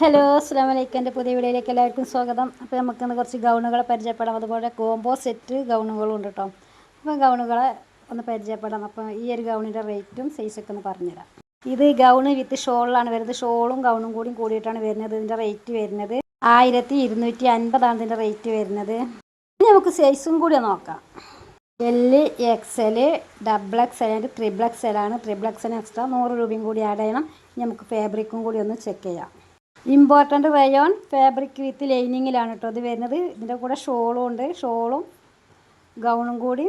Hello അസ്സാം വലൈക്കും എന്റെ പുതിയ വീഡിയോയിലേക്ക് എല്ലാവർക്കും സ്വാഗതം. അപ്പോൾ നമുക്കിന്ന് കുറച്ച് ഗൗണുകളെ പരിചയപ്പെടാം. അതുപോലെ കോംബോ സെറ്റ് ഗൗണുകളും ഉണ്ട് കേട്ടോ. അപ്പോൾ ഗൗണുകളെ ഒന്ന് പരിചയപ്പെടാം. അപ്പോൾ ഈ ഒരു ഗൗണിന്റെ റേറ്റും സൈസൊക്കെ ഒന്ന് പറഞ്ഞുതരാം. ഇത് ഗൗണ് വിത്ത് ഷോളിലാണ് വരുന്നത്. ഷോളും ഗൗണും കൂടിയും കൂടിയിട്ടാണ് വരുന്നത്. ഇതിന്റെ റേറ്റ് വരുന്നത് ആയിരത്തി ഇരുന്നൂറ്റി അൻപതാണ് ഇതിന്റെ റേറ്റ് വരുന്നത്. ഇനി നമുക്ക് സൈസും കൂടി നോക്കാം. L X L double X L and triple ആണ്. ത്രിബിൾ എക്സ് എൽ എക്സ്ട്രാ നൂറ് രൂപയും കൂടി ആഡ് ചെയ്യണം. ഇനി നമുക്ക് ഫാബ്രിക്കും കൂടി ഒന്ന് ചെക്ക് ചെയ്യാം. ഇമ്പോർട്ടന്റ് റയോൺ ഫാബ്രിക് വിത്ത് ലൈനിങ്ങിലാണ് കേട്ടോ ഇത് വരുന്നത്. ഇതിന്റെ കൂടെ ഷോളും ഉണ്ട്. ഷോളും ഗൗണും കൂടി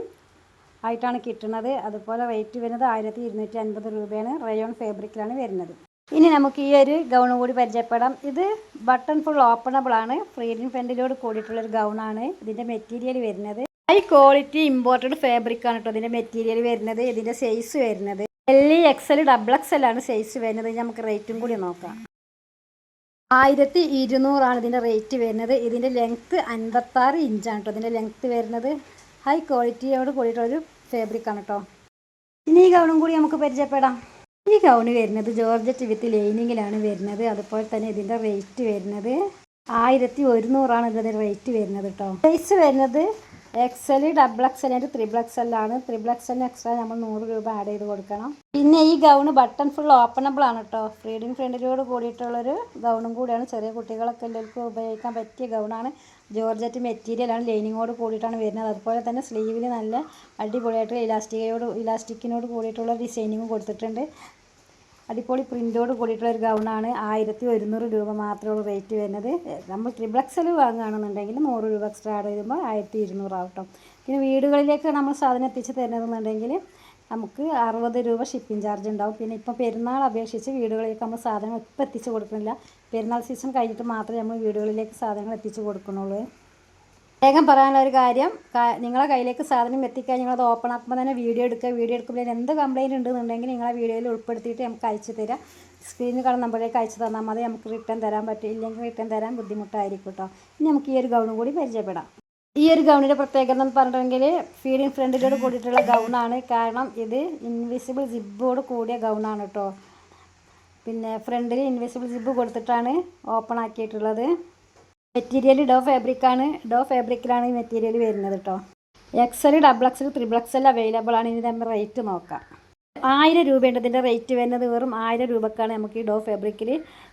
ആയിട്ടാണ് കിട്ടുന്നത്. അതുപോലെ റേറ്റ് വരുന്നത് ആയിരത്തി ഇരുന്നൂറ്റി അൻപത് രൂപയാണ് റയോൺ ഫാബ്രിക്കിലാണ് വരുന്നത്. ഇനി നമുക്ക് ഈ ഒരു ഗൗണും കൂടി പരിചയപ്പെടാം. ഇത് ബട്ടൺ ഫുൾ ഓപ്പണബിൾ ആണ്. ഫ്രീഡിങ് ഫ്രണ്ടിലോട് കൂടിയിട്ടുള്ളൊരു ഗൗണാണ് ഇതിന്റെ മെറ്റീരിയൽ വരുന്നത്. ഹൈ ക്വാളിറ്റി ഇമ്പോർട്ടഡ് ഫാബ്രിക് ആണ് കേട്ടോ ഇതിന്റെ മെറ്റീരിയൽ വരുന്നത്. ഇതിന്റെ സൈസ് വരുന്നത്. L X L double X L ആണ് സൈസ് വരുന്നത്. നമുക്ക് റേറ്റും കൂടി നോക്കാം. ആയിരത്തി ഇരുന്നൂറാണ് ഇതിന്റെ റേറ്റ് വരുന്നത്. ഇതിന്റെ ലെങ്ത്ത് അൻപത്താറ് ഇഞ്ചാണ് കേട്ടോ. ഇതിന്റെ ലെങ്ത്ത് വരുന്നത്. ഹൈ ക്വാളിറ്റിയോട് കൂടിയിട്ടുള്ളൊരു ഫാബ്രിക്കാണ് കേട്ടോ. ഇനി ഈ ഗൗണും കൂടി നമുക്ക് പരിചയപ്പെടാം. ഈ ഗൗണ് വരുന്നത് ജോർജറ്റ് വിത്ത് ലൈനിങ്ങിലാണ് വരുന്നത്. അതുപോലെ തന്നെ ഇതിന്റെ റേറ്റ് വരുന്നത് ആയിരത്തി ഒരുന്നൂറാണ് ഇതിന്റെ റേറ്റ് വരുന്നത് കേട്ടോ. പ്രൈസ് വരുന്നത് എക്സൽ ഡബിൾ എക്സൽ ആയിട്ട് ത്രിബിൾ എക്സൽ ആണ്. ത്രിബിൾ എക്സലിന് എക്സ്ട്രാ നമ്മൾ നൂറ് രൂപ ആഡ് ചെയ്ത് കൊടുക്കണം. പിന്നെ ഈ ഗൗണ് ബട്ടൺ ഫുൾ ഓപ്പണബിൾ ആണ് കേട്ടോ ഫ്രീഡിങ് ഫ്രണ്ടിലോട് കൂടിയിട്ടുള്ളൊരു ഗൗണും കൂടിയാണ്. ചെറിയ കുട്ടികളൊക്കെ എല്ലാവർക്കും ഉപയോഗിക്കാൻ പറ്റിയ ഗൗണാണ് ജോർജറ്റ് മെറ്റീരിയലാണ് ലൈനിങ്ങോട് കൂടിയിട്ടാണ് വരുന്നത്. അതുപോലെ തന്നെ സ്ലീവിൽ നല്ല അടിപൊളിയായിട്ട് ഇലാസ്റ്റിക്കയോട് ഇലാസ്റ്റിക്കിനോട് കൂടിയിട്ടുള്ള ഡിസൈനിങ്ങും കൊടുത്തിട്ടുണ്ട്. അടിപൊളി പ്രിന്റോട് കൂടിയിട്ടുള്ള ഒരു ഗൗണാണ് ആയിരത്തി ഒരുന്നൂറ് രൂപ മാത്രമേ റേറ്റ് വരുന്നത്. നമ്മൾ ത്രിബിൾ എക്സൽ വാങ്ങുകയാണെന്നുണ്ടെങ്കിൽ നൂറ് രൂപ എക്സ്ട്രാ ആഡ് ചെയ്യുമ്പോൾ ആയിരത്തി ഇരുന്നൂറാവട്ടോ പിന്നെ വീടുകളിലേക്ക് നമ്മൾ സാധനം എത്തിച്ച് തരുന്നതെന്നുണ്ടെങ്കിൽ നമുക്ക് അറുപത് രൂപ ഷിപ്പിംഗ് ചാർജ് ഉണ്ടാവും. പിന്നെ ഇപ്പോൾ പെരുന്നാൾ അപേക്ഷിച്ച് വീടുകളിലേക്ക് നമ്മൾ സാധനങ്ങൾ ഇപ്പം എത്തിച്ച് കൊടുക്കുന്നില്ല. പെരുന്നാൾ സീസൺ കഴിഞ്ഞിട്ട് മാത്രമേ നമ്മൾ വീടുകളിലേക്ക് സാധനങ്ങൾ എത്തിച്ച് കൊടുക്കുന്നുള്ളൂ. വേഗം പറയാനുള്ള ഒരു കാര്യം നിങ്ങളെ കയ്യിലേക്ക് സാധനം എത്തിക്കാൻ നിങ്ങളത് ഓപ്പൺ ആക്കുമ്പോൾ തന്നെ വീഡിയോ എടുക്കുക. വീഡിയോ എടുക്കുമ്പോൾ എന്ത് കംപ്ലയിന്റ് ഉണ്ടെന്നുണ്ടെങ്കിൽ നിങ്ങളെ വീഡിയോയിൽ ഉൾപ്പെടുത്തിയിട്ട് നമുക്ക് അയച്ചു തരാം. സ്ക്രീനിൽ കാണുന്ന നമ്പറിലേക്ക് അയച്ചു തന്നാൽ മതി. നമുക്ക് റിട്ടേൺ തരാൻ പറ്റും. ഇല്ലെങ്കിൽ റിട്ടേൺ തരാൻ ബുദ്ധിമുട്ടായിരിക്കും കേട്ടോ ഇനി നമുക്ക് ഈ ഒരു ഗൗണും കൂടി പരിചയപ്പെടാം. ഈ ഒരു ഗൗണിന്റെ പ്രത്യേകത എന്ന് പറഞ്ഞിട്ടുണ്ടെങ്കിൽ ഫീലിംഗ് ഫ്രണ്ടിലോട് കൂടിയിട്ടുള്ള ഗൗണാണ് കാരണം ഇത് ഇൻവിസിബിൾ ജിബോട് കൂടിയ ഗൗണാണ് കേട്ടോ പിന്നെ ഫ്രണ്ടിൽ ഇൻവിസിബിൾ ജിബ് കൊടുത്തിട്ടാണ് ഓപ്പൺ ആക്കിയിട്ടുള്ളത്. മെറ്റീരിയൽ ഡോ ഫാബ്രിക്കാണ് ഡോ ഫാബ്രിക്കിലാണ് ഈ മെറ്റീരിയൽ വരുന്നത് കേട്ടോ XL double XL triple XL available ആണ്. ഇനി നമ്മൾ റേറ്റ് നോക്കാം. ആയിരം രൂപയുണ്ട് ഇതിന്റെ റേറ്റ് വരുന്നത് വെറും ആയിരം രൂപക്കാണ് നമുക്ക് ഈ ഡോ ഫാബ്രിക്കിൽ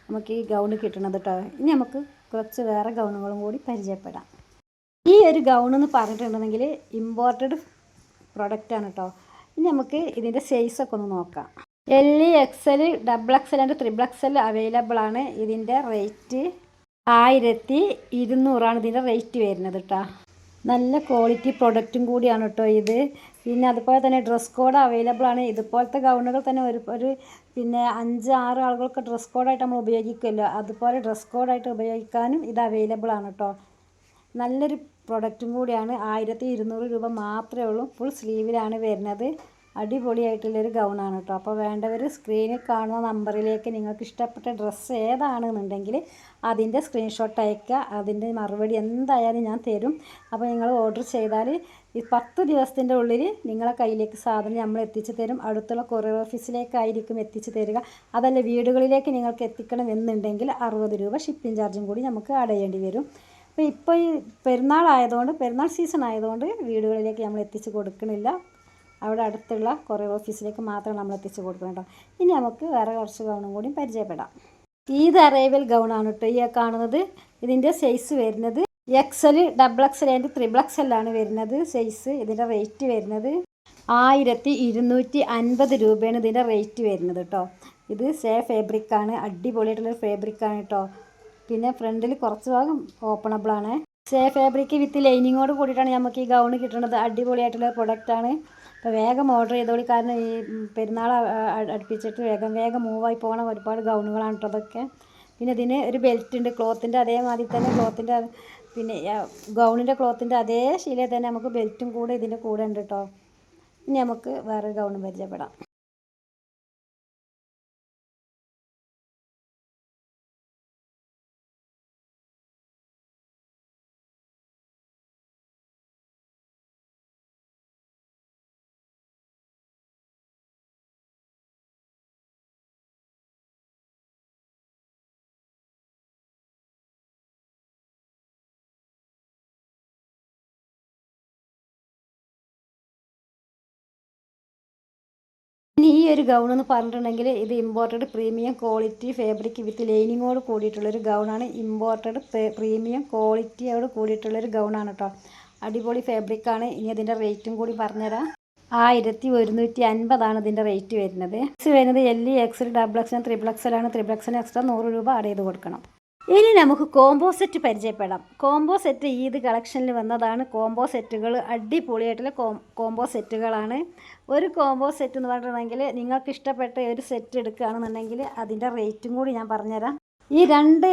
നമുക്ക് ഈ ഗൗൺ കിട്ടുന്നത് കേട്ടോ ഇനി നമുക്ക് കുറച്ച് വേറെ ഗൗണുകളും കൂടി പരിചയപ്പെടാം. ഈ ഒരു ഗൗൺ എന്ന് പറഞ്ഞിട്ടുണ്ടെങ്കിൽ ഇമ്പോർട്ടഡ് പ്രൊഡക്റ്റാണ് കേട്ടോ ഇനി നമുക്ക് ഇതിന്റെ സൈസൊക്കെ ഒന്ന് നോക്കാം. L E XL double XL and triple XL available ആണ്. ഇതിന്റെ റേറ്റ് ആയിരത്തി ഇരുന്നൂറാണ് ഇതിന്റെ റേറ്റ് വരുന്നത് കേട്ടോ നല്ല ക്വാളിറ്റി പ്രൊഡക്റ്റും കൂടിയാണ് കേട്ടോ ഇത്. പിന്നെ അതുപോലെ തന്നെ ഡ്രസ് കോഡ് അവൈലബിൾ ആണ്. ഇതുപോലത്തെ ഗൗണുകൾ തന്നെ ഒരു ഒരു പിന്നെ അഞ്ച് ആറ് ആളുകൾക്ക് ഡ്രസ് കോഡായിട്ട് നമ്മൾ ഉപയോഗിക്കുമല്ലോ. അതുപോലെ ഡ്രസ് കോഡായിട്ട് ഉപയോഗിക്കാനും ഇത് അവൈലബിൾ ആണ് കേട്ടോ നല്ലൊരു പ്രൊഡക്റ്റും കൂടിയാണ്. ആയിരത്തി ഇരുന്നൂറ് രൂപ മാത്രമേ ഉള്ളൂ. ഫുൾ സ്ലീവിലാണ് വരുന്നത്. അടിപൊളിയായിട്ടുള്ളൊരു ഗൗണാണ് കേട്ടോ. അപ്പോൾ വേണ്ടവർ സ്ക്രീനിൽ കാണുന്ന നമ്പറിലേക്ക് നിങ്ങൾക്ക് ഇഷ്ടപ്പെട്ട ഡ്രസ്സ് ഏതാണെന്നുണ്ടെങ്കിൽ അതിന്റെ സ്ക്രീൻഷോട്ട് അയക്കുക അതിന്റെ മറുപടി എന്തായാലും ഞാൻ തരും. അപ്പോൾ നിങ്ങൾ ഓർഡർ ചെയ്താൽ ഈ പത്ത് ദിവസത്തിന്റെ ഉള്ളിൽ നിങ്ങളെ കയ്യിലേക്ക് സാധനം നമ്മൾ എത്തിച്ചു തരും. അടുത്തുള്ള കൊറിയർ ഓഫീസിലേക്കായിരിക്കും എത്തിച്ചു തരിക. അതല്ല വീടുകളിലേക്ക് നിങ്ങൾക്ക് എത്തിക്കണം എന്നുണ്ടെങ്കിൽ അറുപത് രൂപ ഷിപ്പിംഗ് ചാർജും കൂടി നമുക്ക് അടയേണ്ടി വരും. അപ്പോൾ ഇപ്പോൾ ഈ പെരുന്നാൾ ആയതുകൊണ്ട് പെരുന്നാൾ സീസൺ ആയതുകൊണ്ട് വീടുകളിലേക്ക് നമ്മൾ എത്തിച്ച് കൊടുക്കണില്ല. അവിടെ അടുത്തുള്ള കുറേ ഓഫീസിലേക്ക് മാത്രം നമ്മൾ എത്തിച്ചു കൊടുക്കണം ഇനി നമുക്ക് വേറെ കുറച്ച് ഗൗണും കൂടി പരിചയപ്പെടാം. ഇത് അറൈവൽ ഗൗണാണ് കേട്ടോ. ഈ കാണുന്നത് ഇതിന്റെ സൈസ് വരുന്നത് XL double XL and triple ആണ് വരുന്നത് സൈസ് ഇതിന്റെ റേറ്റ് വരുന്നത് ആയിരത്തി ഇരുന്നൂറ്റി അൻപത് രൂപയാണ് ഇതിന്റെ റേറ്റ് വരുന്നത് കേട്ടോ. ഇത് സേ ഫാബ്രിക്കാണ് അടിപൊളിയായിട്ടുള്ള ഫാബ്രിക്കാണ് കേട്ടോ. പിന്നെ ഫ്രണ്ടിൽ കുറച്ച് ഭാഗം ഓപ്പണബിളാണ് സേ ഫാബ്രിക് വിത്ത് ലൈനിങ്ങോട് കൂടിയിട്ടാണ് നമുക്ക് ഈ ഗൗൺ കിട്ടുന്നത് അടിപൊളിയായിട്ടുള്ള പ്രൊഡക്റ്റാണ് അപ്പോൾ വേഗം ഓർഡർ ചെയ്തോളി. കാരണം ഈ പെരുന്നാൾ അടുപ്പിച്ചിട്ട് വേഗം വേഗം മൂവായി പോകണം ഒരുപാട് ഗൗണുകളാണ് അതൊക്കെ. പിന്നെ ഇതിന് ഒരു ബെൽറ്റ് ഉണ്ട്. ക്ലോത്തിന്റെ അതേമാതിരി തന്നെ ക്ലോത്തിന്റെ പിന്നെ ഗൗണിന്റെ ക്ലോത്തിന്റെ അതേ ശീലയിൽ തന്നെ നമുക്ക് ബെൽറ്റും കൂടെ ഇതിന്റെ കൂടെ ഉണ്ട് കേട്ടോ ഇനി നമുക്ക് വേറൊരു ഗൗൺ പരിചയപ്പെടാം. ഈ ഒരു ഗൗൺ എന്ന് പറഞ്ഞിട്ടുണ്ടെങ്കിൽ ഇത് imported premium quality fabric with ലൈനിങ്ങോട് കൂടിയിട്ടുള്ളൊരു ഗൗണാണ് ഇമ്പോർട്ടഡ് പ്രീമിയം ക്വാളിറ്റിയോട് കൂടിയിട്ടുള്ളൊരു ഗൗണാണ് കേട്ടോ അടിപൊളി ഫാബ്രിക്കാണ് ഇനി അതിന്റെ റേറ്റും കൂടി പറഞ്ഞുതരാം. ആയിരത്തി ഒരുന്നൂറ്റി അൻപതാണ് ഇതിന്റെ റേറ്റ് വരുന്നത്. വരുന്നത് L E XL double XL triple എക്സലാണ് triple XL extra നൂറ് രൂപ ആഡ് ചെയ്ത് കൊടുക്കണം. ഇനി നമുക്ക് കോംബോ സെറ്റ് പരിചയപ്പെടാം. കോംബോ സെറ്റ് ഈദ് കളക്ഷനിൽ വന്നതാണ്? കോംബോ സെറ്റുകൾ അടിപൊളിയായിട്ടുള്ള കോംബോ സെറ്റുകളാണ് ഒരു കോംബോ സെറ്റ് എന്ന് പറഞ്ഞിട്ടുണ്ടെങ്കിൽ നിങ്ങൾക്ക് ഇഷ്ടപ്പെട്ട ഒരു സെറ്റ് എടുക്കുകയാണെന്നുണ്ടെങ്കിൽ അതിന്റെ റേറ്റും കൂടി ഞാൻ പറഞ്ഞുതരാം. ഈ രണ്ട്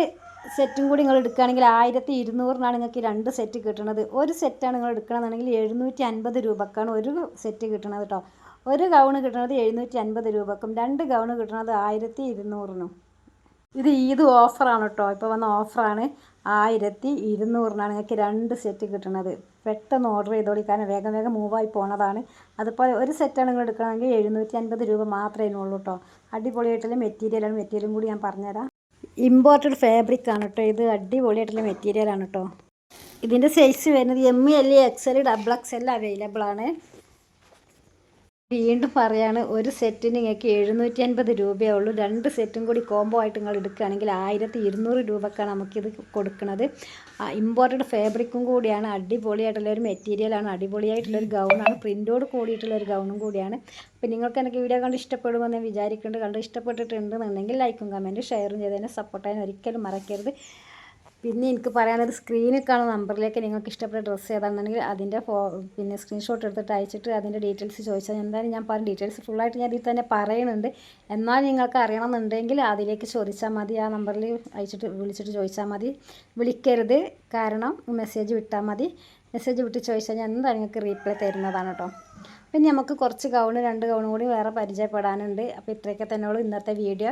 സെറ്റും കൂടി നിങ്ങൾ എടുക്കുകയാണെങ്കിൽ ആയിരത്തി ഇരുന്നൂറിനാണ് നിങ്ങൾക്ക് രണ്ട് സെറ്റ് കിട്ടുന്നത് ഒരു സെറ്റാണ് നിങ്ങൾ എടുക്കണമെന്നുണ്ടെങ്കിൽ എഴുന്നൂറ്റി അൻപത് രൂപക്കാണ് ഒരു സെറ്റ് കിട്ടുന്നത് കേട്ടോ ഒരു ഗൗണ് കിട്ടുന്നത് എഴുന്നൂറ്റി അൻപത് രൂപക്കും രണ്ട് ഗൗണ് കിട്ടുന്നത് ആയിരത്തി ഇരുന്നൂറിനും ഇത് ഈദ് ഓഫറാണ് കേട്ടോ. ഇപ്പോൾ വന്ന ഓഫറാണ് ആയിരത്തി ഇരുന്നൂറിനാണ് നിങ്ങൾക്ക് രണ്ട് സെറ്റ് കിട്ടുന്നത്. പെട്ടെന്ന് ഓർഡർ ചെയ്തോളി. കാരണം വേഗം വേഗം മൂവായി പോണതാണ്. അതുപോലെ ഒരു സെറ്റാണ് നിങ്ങൾ എടുക്കണമെങ്കിൽ എഴുന്നൂറ്റി അൻപത് രൂപ മാത്രമേ ഉള്ളൂ കേട്ടോ. അടിപൊളിയായിട്ടുള്ള മെറ്റീരിയലാണ് മെറ്റീരിയലും കൂടി ഞാൻ പറഞ്ഞുതരാം. ഇമ്പോർട്ടഡ് ഫാബ്രിക് ആണ് കേട്ടോ. ഇത് അടിപൊളിയായിട്ടുള്ള മെറ്റീരിയലാണ് കേട്ടോ. ഇതിന്റെ സൈസ് വരുന്നത് M L X L double X L available ആണ്. വീണ്ടും പറയാണ് ഒരു സെറ്റിന് നിങ്ങൾക്ക് എഴുന്നൂറ്റി അൻപത് രൂപയേ ഉള്ളൂ. രണ്ട് സെറ്റും കൂടി കോംബോ ആയിട്ട് നിങ്ങൾ എടുക്കുകയാണെങ്കിൽ ആയിരത്തി ഇരുന്നൂറ് രൂപക്കാണ് നമുക്കിത് കൊടുക്കുന്നത്. ഇമ്പോർട്ടഡ് ഫാബ്രിക്കും കൂടിയാണ്. അടിപൊളിയായിട്ടുള്ള ഒരു മെറ്റീരിയലാണ് അടിപൊളിയായിട്ടുള്ളൊരു ഗൗണാണ് പ്രിന്റോട് കൂടിയിട്ടുള്ള ഒരു ഗൗണും കൂടിയാണ്. അപ്പോൾ നിങ്ങൾക്ക് എനിക്ക് വീഡിയോ കണ്ട് ഇഷ്ടപ്പെടുമെന്ന് വിചാരിക്കുന്നുണ്ട്. കണ്ട് ഇഷ്ടപ്പെട്ടിട്ടുണ്ടെന്നുണ്ടെങ്കിൽ ലൈക്കും കമന്റും ഷെയറും ചെയ്തതിനെ സപ്പോർട്ട് ചെയ്യാൻ ഒരിക്കലും മറക്കരുത്. പിന്നെ എനിക്ക് പറയാനുള്ളത് സ്ക്രീനിൽ കാണുന്ന നമ്പറിലേക്ക് നിങ്ങൾക്ക് ഇഷ്ടപ്പെട്ട ഡ്രസ്സ് ഏതാണെന്നുണ്ടെങ്കിൽ അതിന്റെ ഫോ പിന്നെ സ്ക്രീൻഷോട്ട് എടുത്തിട്ട് അയച്ചിട്ട് അതിന്റെ ഡീറ്റെയിൽസ് ചോദിച്ചാൽ എന്തായാലും ഞാൻ പറഞ്ഞ ഡീറ്റെയിൽസ് ഫുള്ളായിട്ട് ഞാൻ ഇതിൽ തന്നെ പറയുന്നുണ്ട്. എന്നാൽ നിങ്ങൾക്ക് അറിയണമെന്നുണ്ടെങ്കിൽ അതിലേക്ക് ചോദിച്ചാൽ മതി. ആ നമ്പറിൽ അയച്ചിട്ട് വിളിച്ചിട്ട് ചോദിച്ചാൽ മതി. വിളിക്കരുത്. കാരണം മെസ്സേജ് വിട്ടാൽ മതി. മെസ്സേജ് വിട്ട് ചോദിച്ചാൽ ഞാൻ എന്തായാലും നിങ്ങൾക്ക് റീപ്ലൈ തരുന്നതാണ് കേട്ടോ പിന്നെ നമുക്ക് കുറച്ച് ഗൗണ് രണ്ട് ഗൗണും കൂടി വേറെ പരിചയപ്പെടാനുണ്ട്. അപ്പോൾ ഇത്രയൊക്കെ തന്നെയുള്ളൂ ഇന്നത്തെ വീഡിയോ.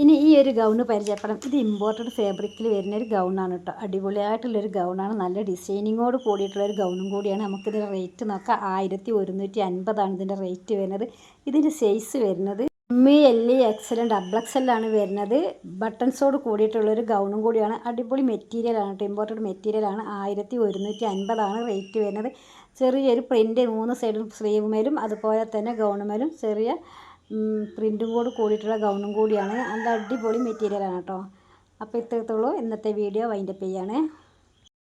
ഇനി ഈ ഒരു ഗൗണ് പരിചയപ്പെടാം. ഇത് ഇമ്പോർട്ടഡ് ഫാബ്രിക്കിൽ വരുന്ന ഒരു ഗൗണാണ് കേട്ടോ അടിപൊളിയായിട്ടുള്ളൊരു ഗൗണാണ് നല്ല ഡിസൈനിങ്ങോട് കൂടിയിട്ടുള്ളൊരു ഗൗണും കൂടിയാണ്. നമുക്കിതിന്റെ റേറ്റ് നോക്കാം. ആയിരത്തി ഒരുന്നൂറ്റി അൻപതാണ് ഇതിന്റെ റേറ്റ് വരുന്നത്. ഇതിന്റെ സൈസ് വരുന്നത് M L E XL double വരുന്നത്. ബട്ടൺസോട് കൂടിയിട്ടുള്ളൊരു ഗൗണും കൂടിയാണ്. അടിപൊളി മെറ്റീരിയലാണ് കേട്ടോ ഇമ്പോർട്ടഡ് മെറ്റീരിയലാണ് ആയിരത്തി ഒരുന്നൂറ്റി അൻപതാണ് റേറ്റ് വരുന്നത്. ചെറിയൊരു പ്രിന്റ് മൂന്ന് സൈഡും സ്ലീവ് മേലും അതുപോലെ തന്നെ ഗൗണുമേലും ചെറിയ പ്രിന്റും കൂടെ കൂടിയിട്ടുള്ള ഗൗണും കൂടിയാണ്. നല്ല അടിപൊളി മെറ്റീരിയലാണ് കേട്ടോ. അപ്പോൾ ഇത്രത്തോളം ഇന്നത്തെ വീഡിയോ വൈൻഡപ്പ് ചെയ്യാണ്.